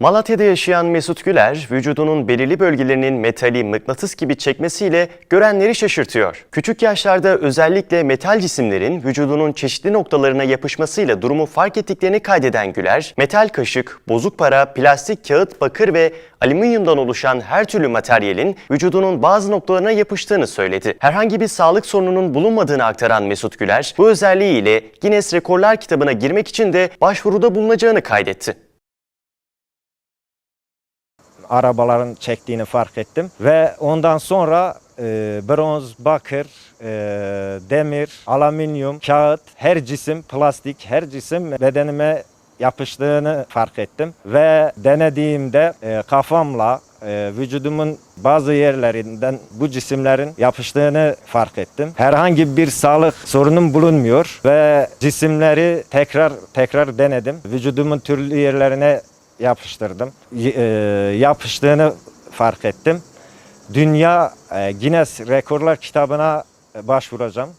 Malatya'da yaşayan Mesut Güler, vücudunun belirli bölgelerinin metali mıknatıs gibi çekmesiyle görenleri şaşırtıyor. Küçük yaşlarda özellikle metal cisimlerin vücudunun çeşitli noktalarına yapışmasıyla durumu fark ettiklerini kaydeden Güler, metal kaşık, bozuk para, plastik, kağıt, bakır ve alüminyumdan oluşan her türlü materyalin vücudunun bazı noktalarına yapıştığını söyledi. Herhangi bir sağlık sorununun bulunmadığını aktaran Mesut Güler, bu özelliğiyle Guinness Rekorlar kitabına girmek için de başvuruda bulunacağını kaydetti. Arabaların çektiğini fark ettim. Ve ondan sonra e, bronz, bakır, e, demir, alüminyum, kağıt, her cisim, plastik, her cisim bedenime yapıştığını fark ettim. Ve denediğimde e, kafamla e, vücudumun bazı yerlerinden bu cisimlerin yapıştığını fark ettim. Herhangi bir sağlık sorunum bulunmuyor ve cisimleri tekrar tekrar denedim. Vücudumun türlü yerlerine yapıştırdım. E, yapıştığını fark ettim. Dünya e, Guinness Rekorlar kitabına başvuracağım.